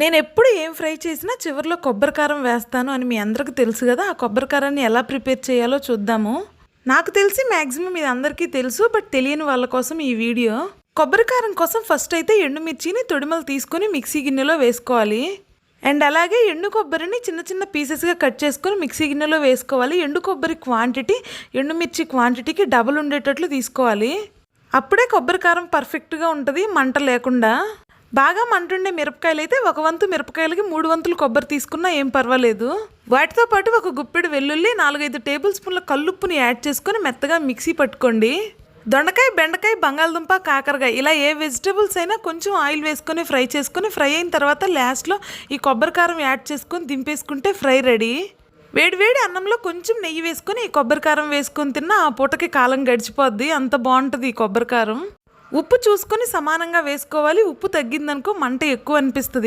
నేను ఎప్పుడు ఏం ఫ్రై చేసినా చివరిలో కొబ్బరి కారం వేస్తాను అని మీ అందరికీ తెలుసు కదా ఆ కొబ్బరి కారాన్ని ఎలా ప్రిపేర్ చేయాలో చూద్దాము. నాకు తెలిసి మ్యాక్సిమం ఇది అందరికీ తెలుసు బట్ తెలియని వాళ్ళ కోసం ఈ వీడియో. కొబ్బరి కారం కోసం ఫస్ట్ అయితే ఎండుమిర్చిని తొడిమలు తీసుకొని మిక్సీ గిన్నెలో వేసుకోవాలి. అండ్ అలాగే ఎండు కొబ్బరిని చిన్న చిన్న పీసెస్గా కట్ చేసుకొని మిక్సీ గిన్నెలో వేసుకోవాలి. ఎండు కొబ్బరి క్వాంటిటీ ఎండుమిర్చి క్వాంటిటీకి డబుల్ ఉండేటట్లు తీసుకోవాలి. అప్పుడే కొబ్బరి కారం పర్ఫెక్ట్గా ఉంటుంది మంట లేకుండా. బాగా మంటుండే మిరపకాయలు అయితే ఒక వంతు మిరపకాయలకి మూడు వంతులు కొబ్బరి తీసుకున్నా ఏం పర్వాలేదు. వాటితో పాటు ఒక గుప్పెడు వెల్లుల్లి నాలుగైదు టేబుల్ స్పూన్ల కల్లుప్పుని యాడ్ చేసుకొని మెత్తగా మిక్సీ పట్టుకోండి. దొండకాయ బెండకాయ బంగాళదుంప కాకరకాయ ఇలా ఏ వెజిటేబుల్స్ అయినా కొంచెం ఆయిల్ వేసుకొని ఫ్రై చేసుకొని ఫ్రై అయిన తర్వాత లాస్ట్లో ఈ కొబ్బరి కారం యాడ్ చేసుకొని దింపేసుకుంటే ఫ్రై రెడీ. వేడివేడి అన్నంలో కొంచెం నెయ్యి వేసుకొని ఈ కొబ్బరి కారం వేసుకొని తిన్నా ఆ పూటకి కాలం గడిచిపోద్ది. అంత బాగుంటుంది ఈ కొబ్బరి కారం. ఉప్పు చూసుకొని సమానంగా వేసుకోవాలి. ఉప్పు తగ్గిందనుకో మంట ఎక్కువ అనిపిస్తుంది.